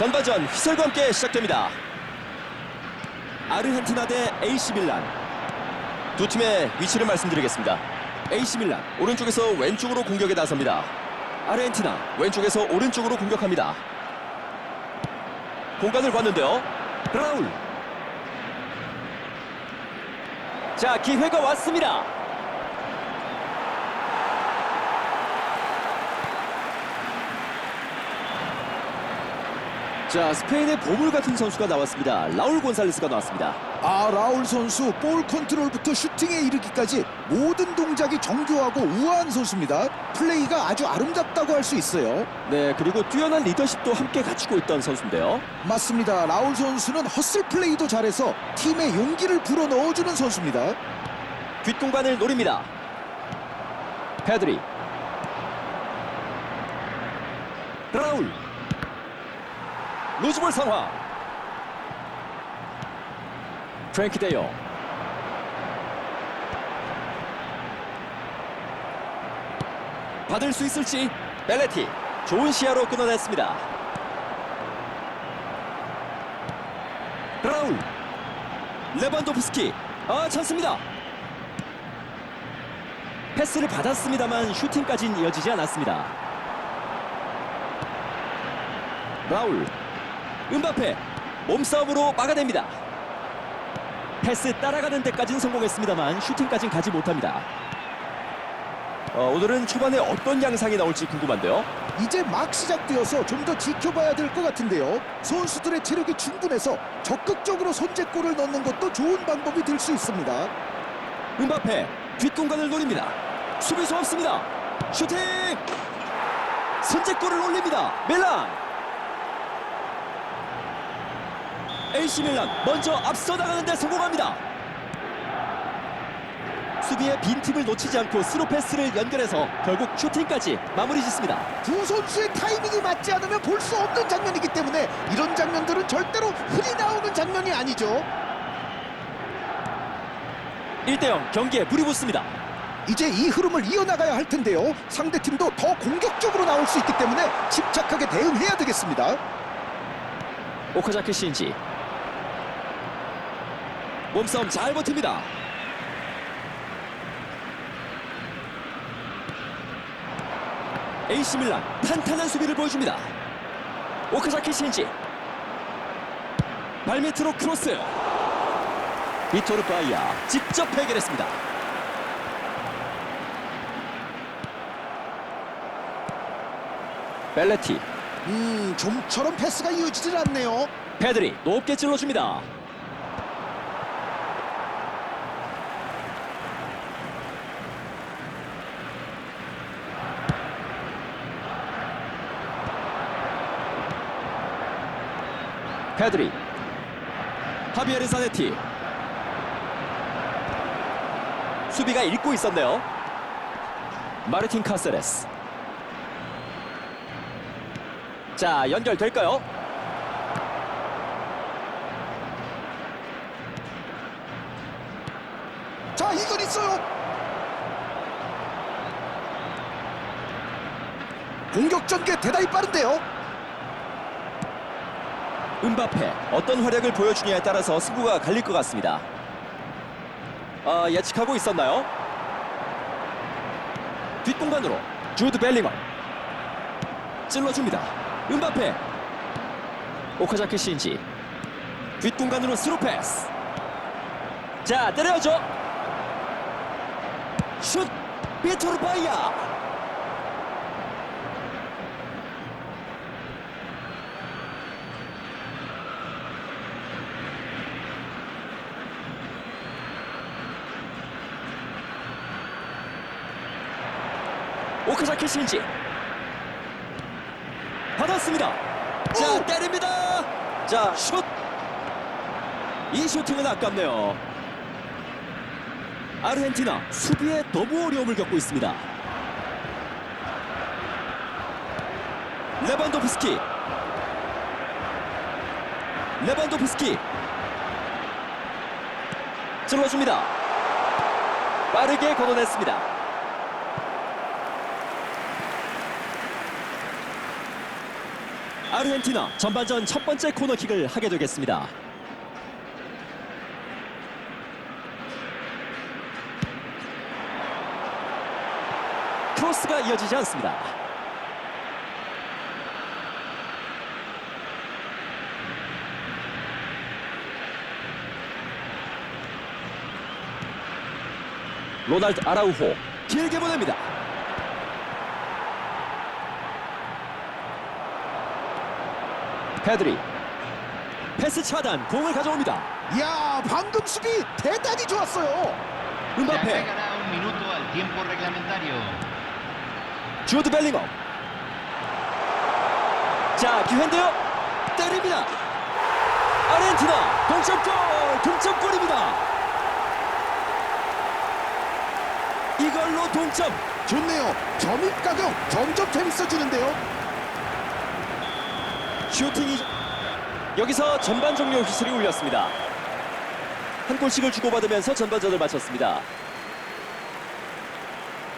전반전 휘슬과 함께 시작됩니다. 아르헨티나 대 AC 밀란. 두 팀의 위치를 말씀드리겠습니다. AC 밀란 오른쪽에서 왼쪽으로 공격에 나섭니다. 아르헨티나 왼쪽에서 오른쪽으로 공격합니다. 공간을 봤는데요. 라울. 자, 기회가 왔습니다. 자, 스페인의 보물 같은 선수가 나왔습니다. 라울 곤살레스가 나왔습니다. 아 라울 선수 볼 컨트롤부터 슈팅에 이르기까지 모든 동작이 정교하고 우아한 선수입니다. 플레이가 아주 아름답다고 할 수 있어요. 네, 그리고 뛰어난 리더십도 함께 갖추고 있던 선수인데요. 맞습니다. 라울 선수는 헛슬 플레이도 잘해서 팀의 용기를 불어 넣어주는 선수입니다. 뒷공간을 노립니다. 페드리. 라울. 루즈볼 상황. 프랭키 데요. 받을 수 있을지 벨레티 좋은 시야로 끊어냈습니다. 라울 레반도프스키 아 찬스입니다. 패스를 받았습니다만 슈팅까지는 이어지지 않았습니다. 라울 은바페 몸싸움으로 막아냅니다. 패스 따라가는 데까지는 성공했습니다만 슈팅까지는 가지 못합니다. 어, 오늘은 초반에 어떤 양상이 나올지 궁금한데요. 이제 막 시작되어서 좀 더 지켜봐야 될 것 같은데요. 선수들의 체력이 충분해서 적극적으로 선제골을 넣는 것도 좋은 방법이 될 수 있습니다. 은바페 뒷공간을 노립니다. 수비수 없습니다. 슈팅! 선제골을 올립니다. 밀란! AC 밀란 먼저 앞서 나가는데 성공합니다. 수비의 빈틈을 놓치지 않고 스루 패스를 연결해서 결국 슈팅까지 마무리 짓습니다. 두 선수의 타이밍이 맞지 않으면 볼 수 없는 장면이기 때문에 이런 장면들은 절대로 흔히 나오는 장면이 아니죠. 1대0 경기에 불이 붙습니다. 이제 이 흐름을 이어나가야 할 텐데요. 상대팀도 더 공격적으로 나올 수 있기 때문에 침착하게 대응해야 되겠습니다. 오카자키 신지 몸싸움 잘 버팁니다. AC 밀란 탄탄한 수비를 보여줍니다. 오카자키 신지 발밑으로 크로스 비토르 바이야 직접 해결했습니다. 벨레티 음, 좀처럼 패스가 이어지질 않네요. 페드리 높게 찔러줍니다. 페드리 하비에르 사네티 수비가 읽고 있었네요. 마르틴 카세레스 자 연결될까요? 자, 이건 있어요. 공격 전개 대단히 빠른데요. 은바페 어떤 활약을 보여주냐에 따라서 승부가 갈릴 것 같습니다. 아, 예측하고 있었나요? 뒷공간으로 주드 벨링엄. 찔러줍니다. 은바페. 오카자키 신지. 뒷공간으로 스루 패스. 자 때려줘. 슛! 비토르 바이야 신지 받았습니다. 자 오! 때립니다. 자 슛. 이 슈팅은 아깝네요. 아르헨티나 수비에 너무 어려움을 겪고 있습니다. 레반도프스키 레반도프스키 찔러줍니다. 빠르게 걷어냈습니다. 아르헨티나 전반전 첫 번째 코너킥을 하게 되겠습니다. 크로스가 이어지지 않습니다. 로날드 아라우호 길게 보냅니다. 페드리 패스 차단 공을 가져옵니다. 이야 방금 수비 대단히 좋았어요. Reglamentario. 주드 벨링엄 자 기회인데요 때립니다 아르헨티나 동점골 동점골입니다 이걸로 동점 좋네요. 점입 가격 점점 재밌어지는데요. 슈팅이 여기서 전반 종료 휘슬이 울렸습니다 한 골씩을 주고받으면서 전반전을 마쳤습니다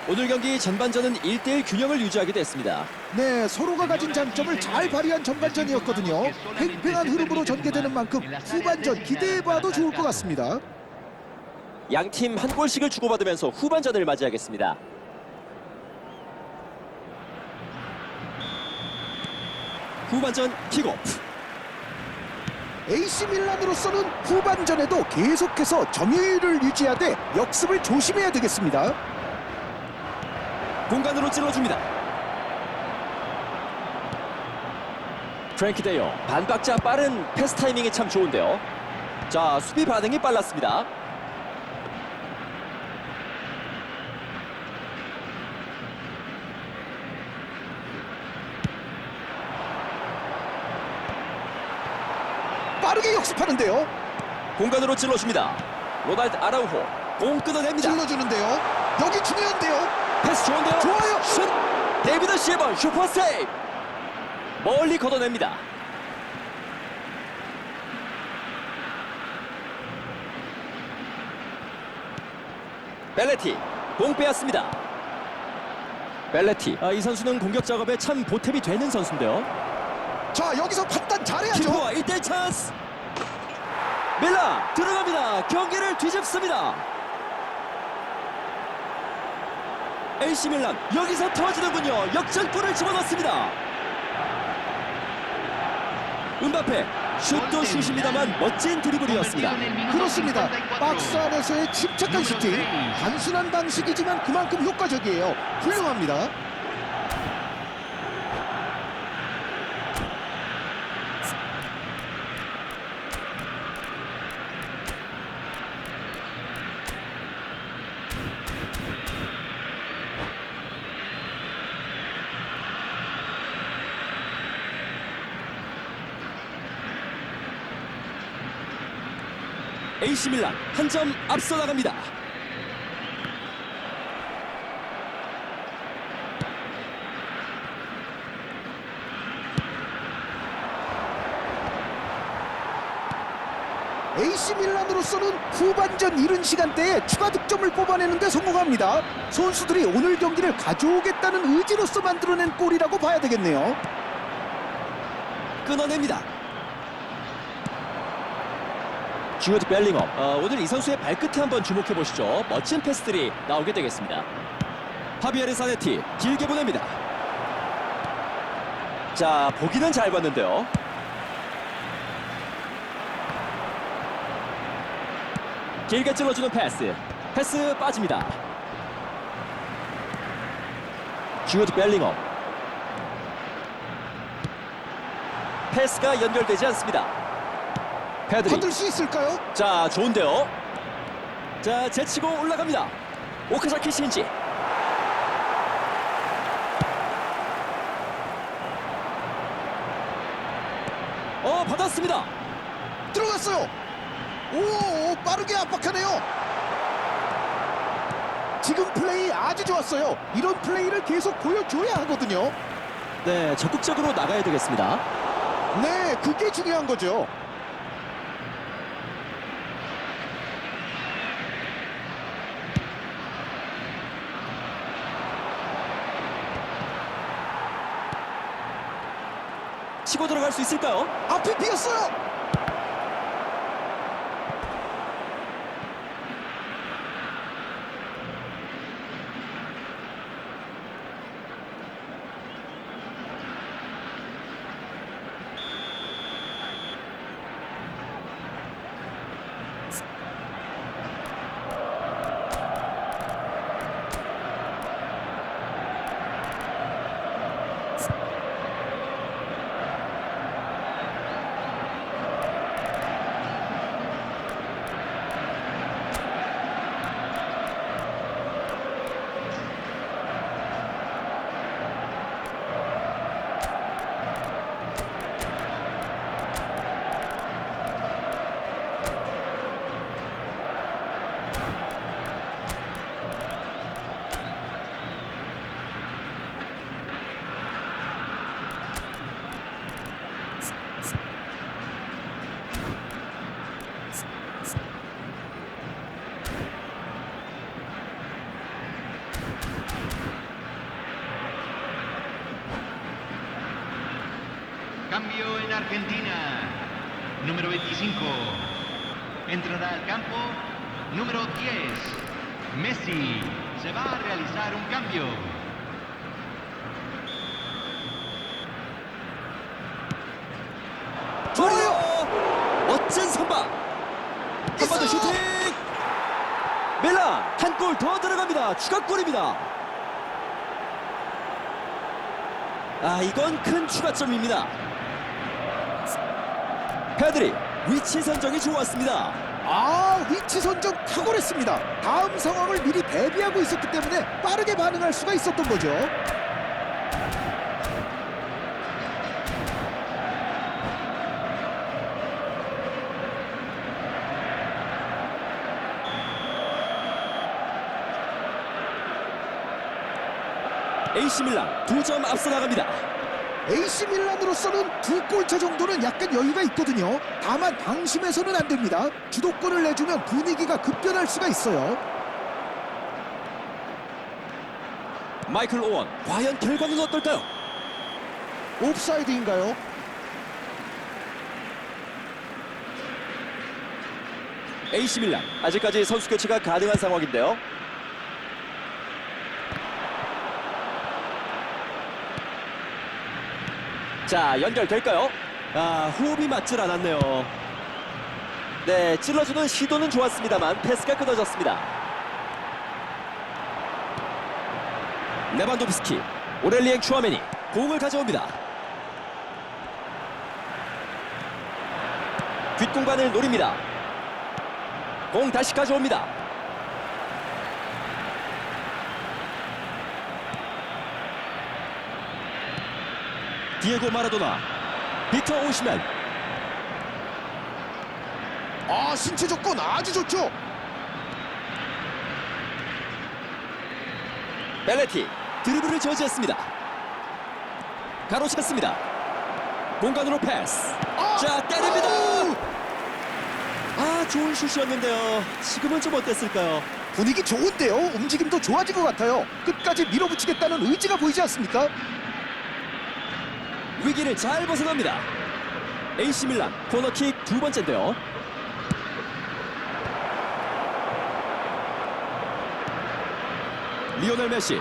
오늘 경기 전반전은 1대1 균형을 유지하게 됐습니다 네, 서로가 가진 장점을 잘 발휘한 전반전이었거든요. 팽팽한 흐름으로 전개되는 만큼 후반전 기대해봐도 좋을 것 같습니다. 양 팀 한 골씩을 주고받으면서 후반전을 맞이하겠습니다. 후반전 킥오프. AC 밀란으로서는 후반전에도 계속해서 점유율을 유지하되 역습을 조심해야 되겠습니다. 공간으로 찔러줍니다. 프랭키 데요 반박자 빠른 패스 타이밍이 참 좋은데요. 자 수비 반응이 빨랐습니다. 역습하는데요. 공간으로 찔러줍니다. 로날드 아라우호 공 끊어냅니다. 찔러주는데요. 여기 중요한데요. 패스 좋은데요. 좋아요. 슛. 데이비드 시에번 슈퍼 세이브. 멀리 걷어냅니다. 벨레티 공 빼앗습니다. 벨레티 아, 이 선수는 공격 작업에 참 보탬이 되는 선수인데요. 자, 여기서 판단 잘해야죠. 키퍼와 1대 찬스. 밀라 들어갑니다. 경기를 뒤집습니다. AC 밀란 여기서 터지는군요. 역전골을 집어넣습니다. 은바페 슛도 슛입니다만 멋진 드리블이었습니다. 그렇습니다. 54. 박스 안에서의 침착한 슈팅. 단순한 방식이지만 그만큼 효과적이에요. 훌륭합니다. AC 밀란 한 점 앞서 나갑니다. AC 밀란으로서는 후반전 이른 시간대에 추가 득점을 뽑아내는데 성공합니다. 선수들이 오늘 경기를 가져오겠다는 의지로서 만들어낸 골이라고 봐야 되겠네요. 끊어냅니다. 주어드 벨링엄 어, 오늘 이 선수의 발끝에 한번 주목해 보시죠. 멋진 패스들이 나오게 되겠습니다. 파비에르 사네티 길게 보냅니다. 자 보기는 잘 봤는데요. 길게 찔러주는 패스. 패스 빠집니다. 주어드 벨링엄 패스가 연결되지 않습니다. 페드리 받을 수 있을까요? 자 좋은데요 자 제치고 올라갑니다 오카자키 신지 어 받았습니다 들어갔어요. 오, 빠르게 압박하네요. 지금 플레이 아주 좋았어요. 이런 플레이를 계속 보여줘야 하거든요. 네 적극적으로 나가야 되겠습니다 네, 그게 중요한 거죠. 치고 들어갈 수 있을까요? 앞이 비었어요. 5. Entrará al campo número 10. Messi. Se va a realizar un cambio. 좋아요. 멋진 선방. 한번더 슈팅. 밀라 한 골 더 들어갑니다. 추가골입니다. 아 이건 큰 추가점입니다. 패드리 위치 선정이 좋았습니다. 아 위치 선정 탁월했습니다. 다음 상황을 미리 대비하고 있었기 때문에 빠르게 반응할 수가 있었던 거죠. AC 밀란 두 점 앞서 나갑니다. AC 밀란으로서는 두 골차 정도는 약간 여유가 있거든요. 다만 방심해서는 안 됩니다. 주도권을 내주면 분위기가 급변할 수가 있어요. 마이클 오원 과연 결과는 어떨까요? 옵사이드인가요? AC 밀란 아직까지 선수 교체가 가능한 상황인데요. 자 연결될까요? 아 호흡이 맞질 않았네요. 네 찔러주는 시도는 좋았습니다만 패스가 끊어졌습니다. 레반도프스키 오렐리엥 추아메니 공을 가져옵니다. 뒷공간을 노립니다. 공 다시 가져옵니다. 디에고 마라도나, 빅터 오시면 아 신체 조건 아주 좋죠. 벨레티 드리블을 저지했습니다. 가로챘습니다. 공간으로 패스. 아! 자 때립니다. 아우! 아 좋은 슛이었는데요. 지금은 좀 어땠을까요? 분위기 좋은데요. 움직임도 좋아진 것 같아요. 끝까지 밀어붙이겠다는 의지가 보이지 않습니까? 위기를 잘 벗어납니다. AC 밀란 코너킥 두 번째인데요. 리오넬 메시.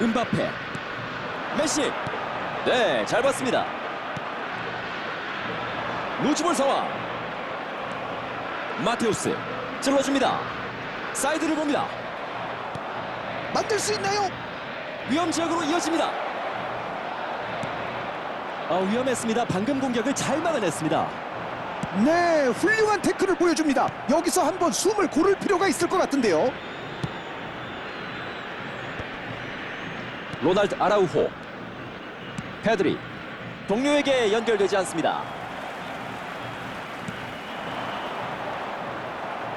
음바페. 메시. 네잘 봤습니다. 노즈볼 사와 마테우스 찔러줍니다. 사이드를 봅니다. 만들 수 있나요? 위험 지역으로 이어집니다. 아, 위험했습니다. 방금 공격을 잘 막아냈습니다. 네, 훌륭한 태클을 보여줍니다. 여기서 한번 숨을 고를 필요가 있을 것 같은데요. 로날드 아라우호, 페드리, 동료에게 연결되지 않습니다.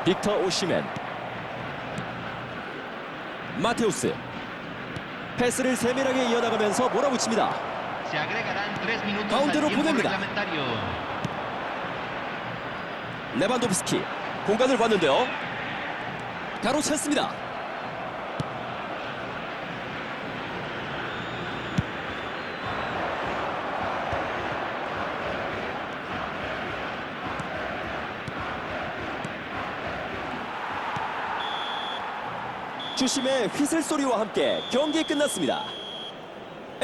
빅터 오시멘, 마테우스, 패스를 세밀하게 이어나가면서 몰아붙입니다. 가운데로 보냅니다. 레반도프스키 공간을 봤는데요. 가로 챘습니다. 주심의 휘슬 소리와 함께 경기 끝났습니다.